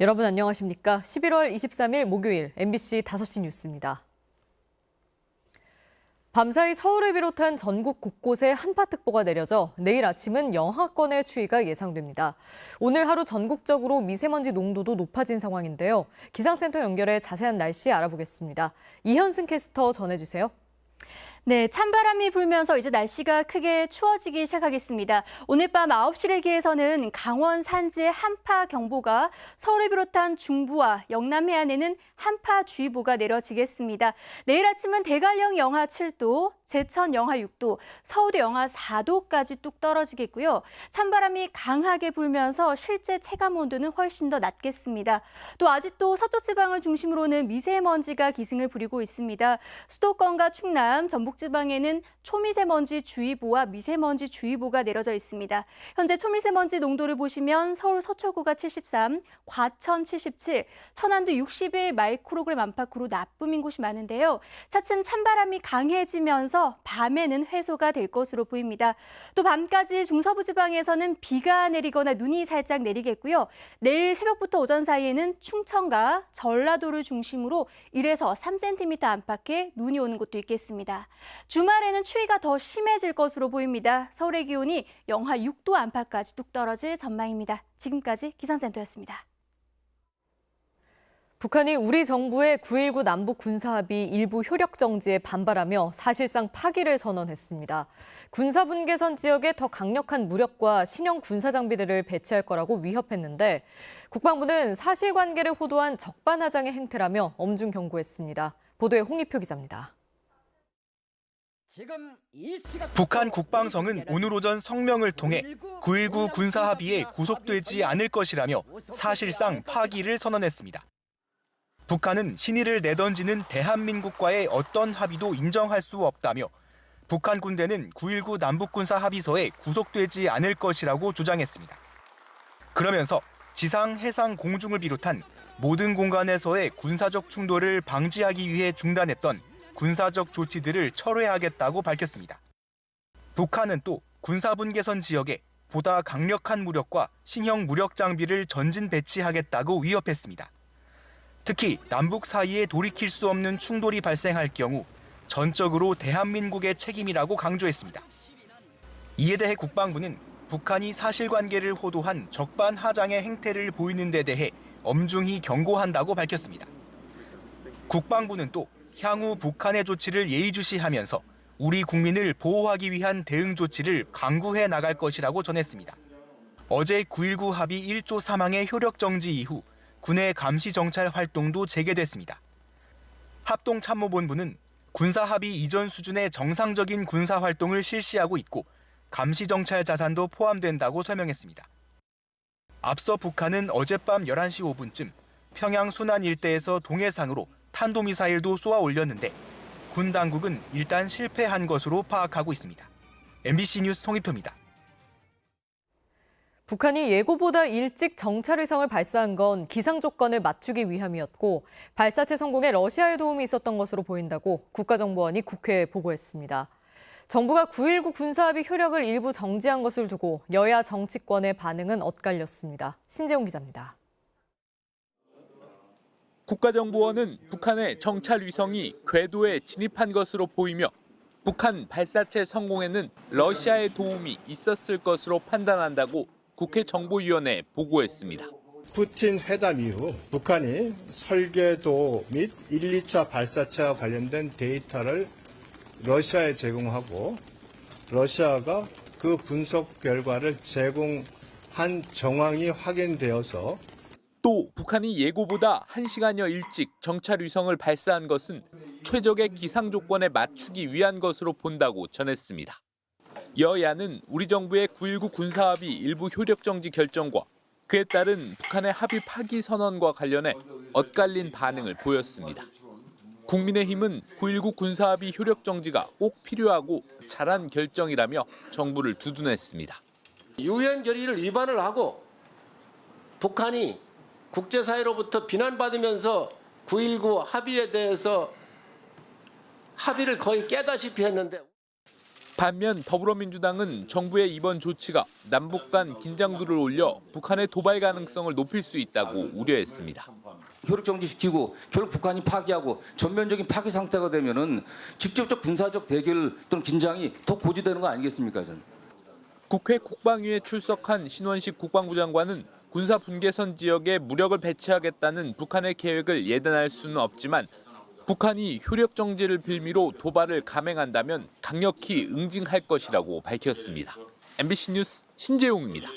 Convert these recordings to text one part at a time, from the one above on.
여러분 안녕하십니까? 11월 23일 목요일 MBC 5시 뉴스입니다. 밤사이 서울을 비롯한 전국 곳곳에 한파특보가 내려져 내일 아침은 영하권의 추위가 예상됩니다. 오늘 하루 전국적으로 미세먼지 농도도 높아진 상황인데요. 기상센터 연결해 자세한 날씨 알아보겠습니다. 이현승 캐스터 전해주세요. 네, 찬바람이 불면서 이제 날씨가 크게 추워지기 시작하겠습니다. 오늘 밤 9시를 기해서는 강원 산지에 한파 경보가 서울을 비롯한 중부와 영남 해안에는 한파주의보가 내려지겠습니다. 내일 아침은 대관령 영하 7도, 제천 영하 6도, 서울도 영하 4도까지 뚝 떨어지겠고요. 찬바람이 강하게 불면서 실제 체감 온도는 훨씬 더 낮겠습니다. 또 아직도 서쪽 지방을 중심으로는 미세먼지가 기승을 부리고 있습니다. 수도권과 충남, 전북 지방에는 초미세먼지 주의보와 미세먼지 주의보가 내려져 있습니다. 현재 초미세먼지 농도를 보시면 서울 서초구가 73, 과천 77, 천안도 61 마이크로그램 안팎으로 나쁨인 곳이 많은데요. 차츰 찬바람이 강해지면 서 밤에는 해소가 될 것으로 보입니다. 또 밤까지 중서부 지방에서는 비가 내리거나 눈이 살짝 내리겠고요. 내일 새벽부터 오전 사이에는 충청과 전라도를 중심으로 1에서 3cm 안팎의 눈이 오는 곳도 있겠습니다. 주말에는 추위가 더 심해질 것으로 보입니다. 서울의 기온이 영하 6도 안팎까지 뚝 떨어질 전망입니다. 지금까지 기상센터였습니다. 북한이 우리 정부의 9.19 남북 군사합의 일부 효력 정지에 반발하며 사실상 파기를 선언했습니다. 군사 분계선 지역에 더 강력한 무력과 신형 군사 장비들을 배치할 거라고 위협했는데 국방부는 사실관계를 호도한 적반하장의 행태라며 엄중 경고했습니다. 보도에 홍희표 기자입니다. 북한 국방성은 오늘 오전 성명을 통해 9.19 군사합의에 구속되지 않을 것이라며 사실상 파기를 선언했습니다. 북한은 신의를 내던지는 대한민국과의 어떤 합의도 인정할 수 없다며 북한 군대는 9.19 남북군사 합의서에 구속되지 않을 것이라고 주장했습니다. 그러면서 지상, 해상, 공중을 비롯한 모든 공간에서의 군사적 충돌을 방지하기 위해 중단했던 군사적 조치들을 철회하겠다고 밝혔습니다. 북한은 또 군사분계선 지역에 보다 강력한 무력과 신형 무력 장비를 전진 배치하겠다고 위협했습니다. 특히 남북 사이에 돌이킬 수 없는 충돌이 발생할 경우 전적으로 대한민국의 책임이라고 강조했습니다. 이에 대해 국방부는 북한이 사실관계를 호도한 적반하장의 행태를 보이는 데 대해 엄중히 경고한다고 밝혔습니다. 국방부는 또 향후 북한의 조치를 예의주시하면서 우리 국민을 보호하기 위한 대응 조치를 강구해 나갈 것이라고 전했습니다. 어제 9.19 합의 1조 사망의 효력 정지 이후 군의 감시 정찰 활동도 재개됐습니다. 합동참모본부는 군사 합의 이전 수준의 정상적인 군사 활동을 실시하고 있고 감시 정찰 자산도 포함된다고 설명했습니다. 앞서 북한은 어젯밤 11시 5분쯤 평양 순안 일대에서 동해상으로 탄도미사일도 쏘아 올렸는데 군 당국은 일단 실패한 것으로 파악하고 있습니다. MBC 뉴스 송희표입니다. 북한이 예고보다 일찍 정찰 위성을 발사한 건 기상 조건을 맞추기 위함이었고 발사체 성공에 러시아의 도움이 있었던 것으로 보인다고 국가정보원이 국회에 보고했습니다. 정부가 9.19 군사합의 효력을 일부 정지한 것을 두고 여야 정치권의 반응은 엇갈렸습니다. 신재용 기자입니다. 국가정보원은 북한의 정찰 위성이 궤도에 진입한 것으로 보이며 북한 발사체 성공에는 러시아의 도움이 있었을 것으로 판단한다고 국회 정보위원회에 보고했습니다. 푸틴 회담 이후 북한이 설계도 및 1, 2차 발사체와 관련된 데이터를 러시아에 제공하고 러시아가 그 분석 결과를 제공한 정황이 확인되어서 또 북한이 예고보다 1시간여 일찍 정찰 위성을 발사한 것은 최적의 기상 조건에 맞추기 위한 것으로 본다고 전했습니다. 여야는 우리 정부의 9.19 군사합의 일부 효력 정지 결정과 그에 따른 북한의 합의 파기 선언과 관련해 엇갈린 반응을 보였습니다. 국민의힘은 9.19 군사합의 효력 정지가 꼭 필요하고 잘한 결정이라며 정부를 두둔했습니다. 유엔 결의를 위반을 하고 북한이 국제사회로부터 비난받으면서 9.19 합의에 대해서 합의를 거의 깨다시피 했는데 반면 더불어민주당은 정부의 이번 조치가 남북 간 긴장도를 올려 북한의 도발 가능성을 높일 수 있다고 우려했습니다. 효력 정지시키고 결국 북한이 파기하고 전면적인 파기 상태가 되면은 직접적 군사적 대결 또는 긴장이 더 고지되는 거 아니겠습니까, 저는. 국회 국방위에 출석한 신원식 국방부 장관은 군사 분계선 지역에 무력을 배치하겠다는 북한의 계획을 예단할 수는 없지만 북한이 효력 정지를 빌미로 도발을 감행한다면 강력히 응징할 것이라고 밝혔습니다. MBC 뉴스 신재용입니다.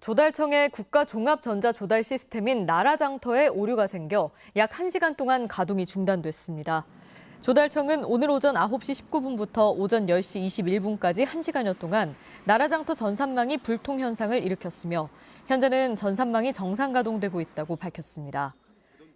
조달청의 국가종합전자조달 시스템인 나라장터에 오류가 생겨 약 1시간 동안 가동이 중단됐습니다. 조달청은 오늘 오전 9시 19분부터 오전 10시 21분까지 1시간여 동안 나라장터 전산망이 불통 현상을 일으켰으며 현재는 전산망이 정상 가동되고 있다고 밝혔습니다.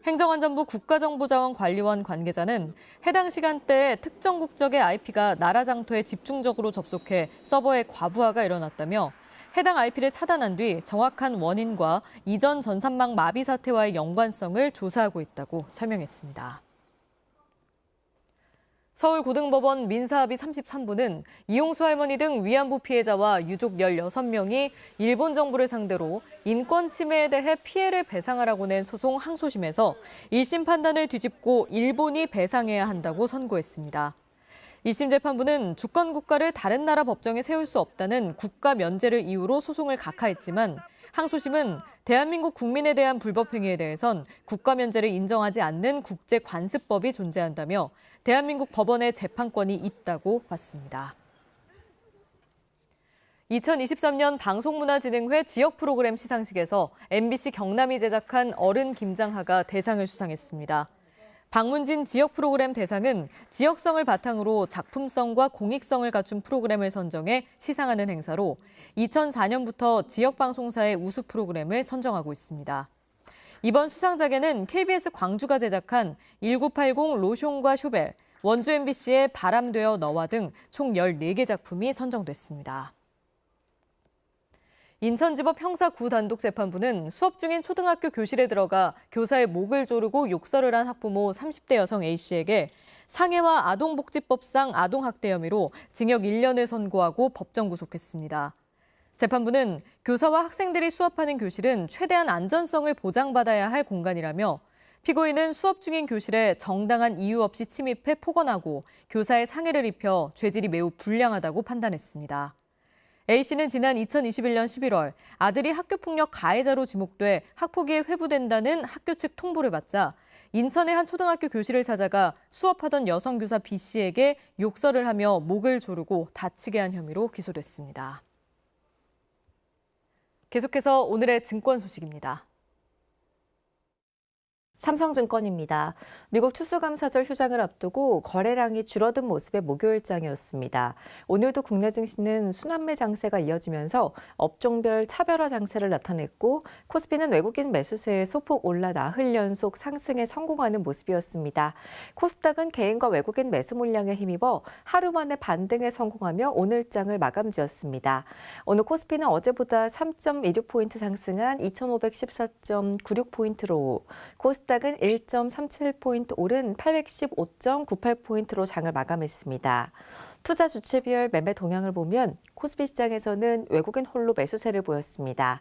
행정안전부 국가정보자원관리원 관계자는 해당 시간대에 특정 국적의 IP가 나라 장터에 집중적으로 접속해 서버의 과부하가 일어났다며 해당 IP를 차단한 뒤 정확한 원인과 이전 전산망 마비 사태와의 연관성을 조사하고 있다고 설명했습니다. 서울고등법원 민사합의 33부는 이용수 할머니 등 위안부 피해자와 유족 16명이 일본 정부를 상대로 인권 침해에 대해 피해를 배상하라고 낸 소송 항소심에서 1심 판단을 뒤집고 일본이 배상해야 한다고 선고했습니다. 1심 재판부는 주권 국가를 다른 나라 법정에 세울 수 없다는 국가 면제를 이유로 소송을 각하했지만 항소심은 대한민국 국민에 대한 불법 행위에 대해선 국가 면제를 인정하지 않는 국제 관습법이 존재한다며 대한민국 법원의 재판권이 있다고 봤습니다. 2023년 방송문화진흥회 지역 프로그램 시상식에서 MBC 경남이 제작한 어른 김장하가 대상을 수상했습니다. 방문진 지역 프로그램 대상은 지역성을 바탕으로 작품성과 공익성을 갖춘 프로그램을 선정해 시상하는 행사로 2004년부터 지역 방송사의 우수 프로그램을 선정하고 있습니다. 이번 수상작에는 KBS 광주가 제작한 1980 로숑과 쇼벨, 원주 MBC의 바람되어 너와 등 총 14개 작품이 선정됐습니다. 인천지법 형사 구단독 재판부는 수업 중인 초등학교 교실에 들어가 교사의 목을 조르고 욕설을 한 학부모 30대 여성 A씨에게 상해와 아동복지법상 아동학대 혐의로 징역 1년을 선고하고 법정 구속했습니다. 재판부는 교사와 학생들이 수업하는 교실은 최대한 안전성을 보장받아야 할 공간이라며 피고인은 수업 중인 교실에 정당한 이유 없이 침입해 폭언하고 교사의 상해를 입혀 죄질이 매우 불량하다고 판단했습니다. A씨는 지난 2021년 11월 아들이 학교폭력 가해자로 지목돼 학폭위에 회부된다는 학교 측 통보를 받자 인천의 한 초등학교 교실을 찾아가 수업하던 여성 교사 B씨에게 욕설을 하며 목을 조르고 다치게 한 혐의로 기소됐습니다. 계속해서 오늘의 증권 소식입니다. 삼성증권입니다. 미국 추수감사절 휴장을 앞두고 거래량이 줄어든 모습의 목요일장이었습니다. 오늘도 국내 증시는 순환매 장세가 이어지면서 업종별 차별화 장세를 나타냈고 코스피는 외국인 매수세에 소폭 올라 나흘 연속 상승에 성공하는 모습이었습니다. 코스닥은 개인과 외국인 매수 물량에 힘입어 하루 만에 반등에 성공하며 오늘장을 마감지었습니다. 오늘 코스피는 어제보다 3.16포인트 상승한 2514.96포인트로 코스닥 코스닥은 1.37포인트 오른 815.98포인트로 장을 마감했습니다. 투자 주체별 매매 동향을 보면 코스피 시장에서는 외국인 홀로 매수세를 보였습니다.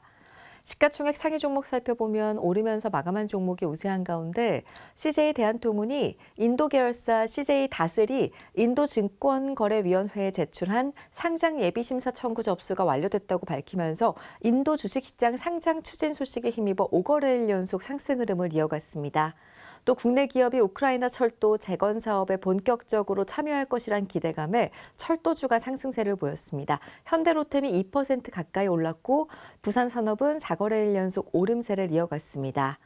시가총액 상위 종목 살펴보면 오르면서 마감한 종목이 우세한 가운데 CJ 대한통운이 인도 계열사 CJ 다슬이 인도 증권거래위원회에 제출한 상장 예비 심사 청구 접수가 완료됐다고 밝히면서 인도 주식시장 상장 추진 소식에 힘입어 5거래일 연속 상승 흐름을 이어갔습니다. 또 국내 기업이 우크라이나 철도 재건 사업에 본격적으로 참여할 것이란 기대감에 철도주가 상승세를 보였습니다. 현대로템이 2% 가까이 올랐고 부산 산업은 4거래일 연속 오름세를 이어갔습니다.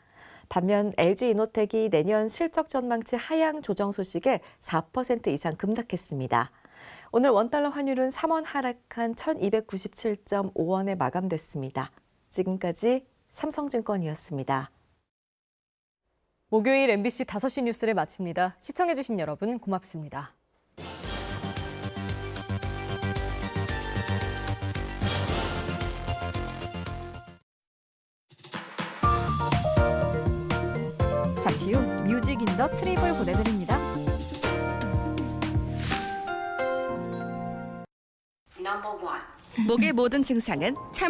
반면 LG이노텍이 내년 실적 전망치 하향 조정 소식에 4% 이상 급락했습니다. 오늘 원달러 환율은 3원 하락한 1297.5원에 마감됐습니다. 지금까지 삼성증권이었습니다. 목요일 MBC 5시 뉴스를 마칩니다. 시청해주신 여러분 고맙습니다. 잠시 후 뮤직 인 더 트립을 보내드립니다. 목의 모든 증상은 참